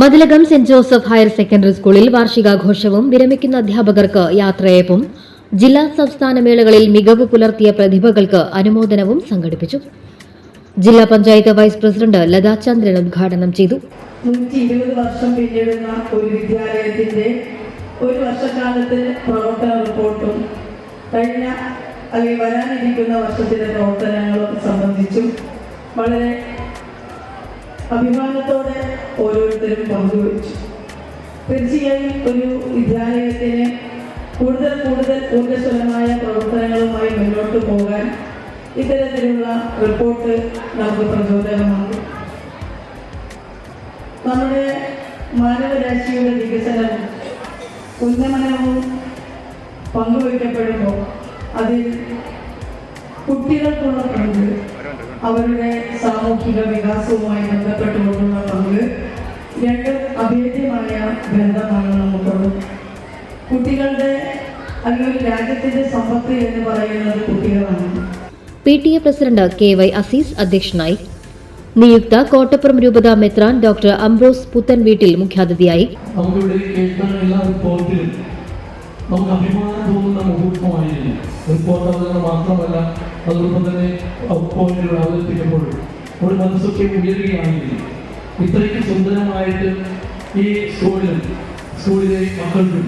Mathilakam saint Joseph higher secondary സ്കൂളിൽ വാർഷികാഘോഷവും വിരമിക്കുന്ന അധ്യാപകർക്ക് യാത്രയയപ്പും. ജില്ലാ സംസ്ഥാന മേളകളിൽ മികവ് പുലർത്തിയ പ്രതിഭകൾക്ക് അനുമോദനവും സംഘടിപ്പിച്ചു. ജില്ലാ പഞ്ചായത്ത് വൈസ് പ്രസിഡന്റ് ലതാ ചന്ദ്രൻ ഉദ്ഘാടനം ചെയ്തു. നൂറ്റി ഇരുപത് വർഷം പിന്നിടുന്ന ഒരു വിദ്യാലയത്തിന്റെ ഒരു വർഷക്കാലത്തിന് പ്രവർത്തന റിപ്പോർട്ടും കഴിഞ്ഞ അല്ലെങ്കിൽ വരാനിരിക്കുന്ന വർഷത്തിലെ പ്രവർത്തനങ്ങളും സംബന്ധിച്ചും വളരെ അഭിമാനത്തോടെ ഓരോരുത്തരും പങ്കുവച്ചു. തീർച്ചയായും ഒരു വിദ്യാലയത്തിന് കൂടുതൽ കൂടുതൽ ഊർജസ്വലമായ പ്രവർത്തനങ്ങളുമായി മുന്നോട്ട് പോകാൻ ഇത്തരത്തിലുള്ള റിപ്പോർട്ട് നമുക്ക് പ്രചോദനമാകും. നമ്മുടെ മാനവരാശിയുടെ വികസനവും ഉന്നമനവും പങ്കുവയ്ക്കപ്പെടുമ്പോൾ അതിൽ കുട്ടികൾക്കുള്ള പങ്ക് അവരുടെ സാമൂഹിക വികാസവുമായി ബന്ധപ്പെട്ടുകൊണ്ടുള്ള പങ്ക് രണ്ട് അഭേദ്യമായ ബന്ധമാണ് നമുക്കുള്ളത്. കുട്ടികളുടെ അല്ലെങ്കിൽ രാജ്യത്തിന്റെ സമ്പത്ത് എന്ന് പറയുന്നത് കുട്ടികളാണ്. P T A president K Y Azeez അധ്യക്ഷനായി. നിയുക്ത കോട്ടപ്പുറം രൂപത മെത്രാൻ ഡോക്ടർ അംബ്രോസ് പുത്തൻ വീട്ടിൽ മുഖ്യാതിഥിയായി. നമുക്കിവിടെ കേൾക്കുന്ന എല്ലാ റിപ്പോർട്ടിലും നമുക്ക് അഭിമാനം തോന്നുന്ന മുഹൂർത്തമായിരുന്നു. റിപ്പോർട്ട് മാത്രമല്ല അതോടൊപ്പം തന്നെ പോയിന്റുകൾ അവതരിപ്പിക്കുമ്പോൾ ഒരു മനസ്സൊക്കെ ഉയരുകയാണെങ്കിൽ ഇത്രയ്ക്ക് സുന്ദരമായിട്ട് ഈ സ്കൂളിലും സ്കൂളിലെ മക്കൾക്കും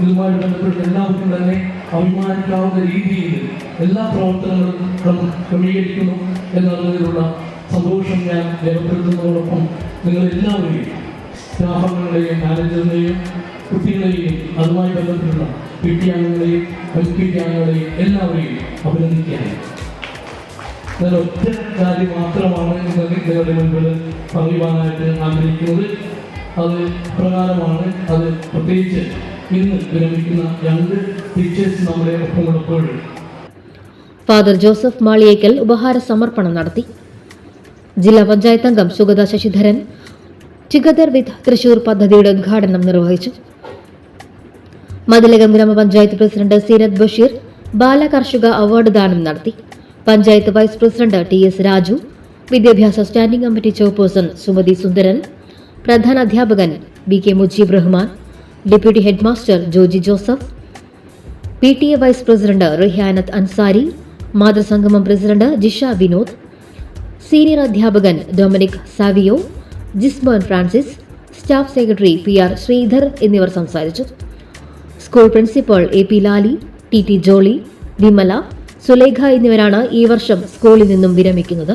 ഇതുമായി ബന്ധപ്പെട്ട എല്ലാവർക്കും തന്നെ അഭിമാനിക്കാവുന്ന രീതിയിൽ എല്ലാ പ്രവർത്തനങ്ങളും ക്രമ- ക്രമീകരിക്കുന്നു എന്നതിലുള്ള സന്തോഷം ഞാൻ രേഖപ്പെടുത്തുന്നതോടൊപ്പം നിങ്ങളെല്ലാവരെയും സ്റ്റാഫംഗങ്ങളെയും മാനേജറിനെയും കുട്ടികളെയും അതുമായി ബന്ധപ്പെട്ടുള്ള പി ടി എല്ലാവരെയും അഭിനന്ദിക്കുകയാണ്. ഞാൻ ഒറ്റ കാര്യം മാത്രമാണ് നിങ്ങളുടെ മുൻപിൽ പറയുവാനായിട്ട് ആഗ്രഹിക്കുന്നത്. അത് പ്രകാരമാണ് അത് പ്രത്യേകിച്ച് ഇന്ന് വിരമിക്കുന്ന രണ്ട് ടീച്ചേഴ്സ് നമ്മുടെ ഒപ്പമുള്ളപ്പോൾ. ഫാദർ ജോസഫ് മാളിയേക്കൽ ഉപഹാര സമർപ്പണം നടത്തി. ജില്ലാ പഞ്ചായത്ത് അംഗം സുഗത ശശിധരൻ ടുഗദർ വിത്ത് തൃശൂർ പദ്ധതിയുടെ ഉദ്ഘാടനം നിർവഹിച്ചു. മതിലകം ഗ്രാമപഞ്ചായത്ത് പ്രസിഡന്റ് സീരത് ബഷീർ ബാലകർഷക അവാർഡ് ദാനം നടത്തി. Panchayat vice president T S Raju വിദ്യാഭ്യാസ standing committee chairperson Sumathi Sundaran പ്രധാന അധ്യാപകൻ B K Mujeeb Rahman deputy headmaster Joji Joseph P T A vice president Rihanath Ansari മാതൃസംഗമം president Jisha Vinod senior അധ്യാപകൻ Dominic Savio Jismon Francis staff secretary P R Sreedhar എന്നിവർ സംസാരിച്ചു. School principal A P Lali T T Jolly Vimala Sulekha എന്നിവരാണ് ഈ വർഷം സ്കൂളിൽ നിന്നും വിരമിക്കുന്നത്.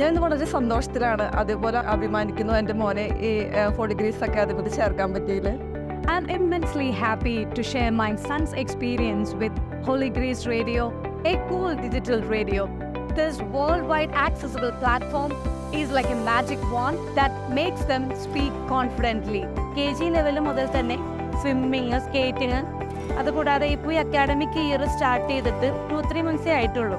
ഞാൻ വളരെ സന്തോഷത്തിലാണ് അതേപോലെ അഭിമാനിക്കുന്നു എന്റെ മോനെ ഈ ഫോർ ഡിഗ്രീസ് ഒക്കെ അതേപോലെ ചേർക്കാൻ പറ്റിയില്ല I'm immensely happy to share my son's experience with Holy Grace radio a cool digital radio this world wide accessible platform is like a magic wand that makes them speak confidently K G level മുതൽ തന്നെ swimming skating അതുകൂടാതെ ഇപ്പോൾ ഈ academic year start ചെയ്തിട്ട് two three മന്ത്സേ ആയിട്ടുള്ളൂ.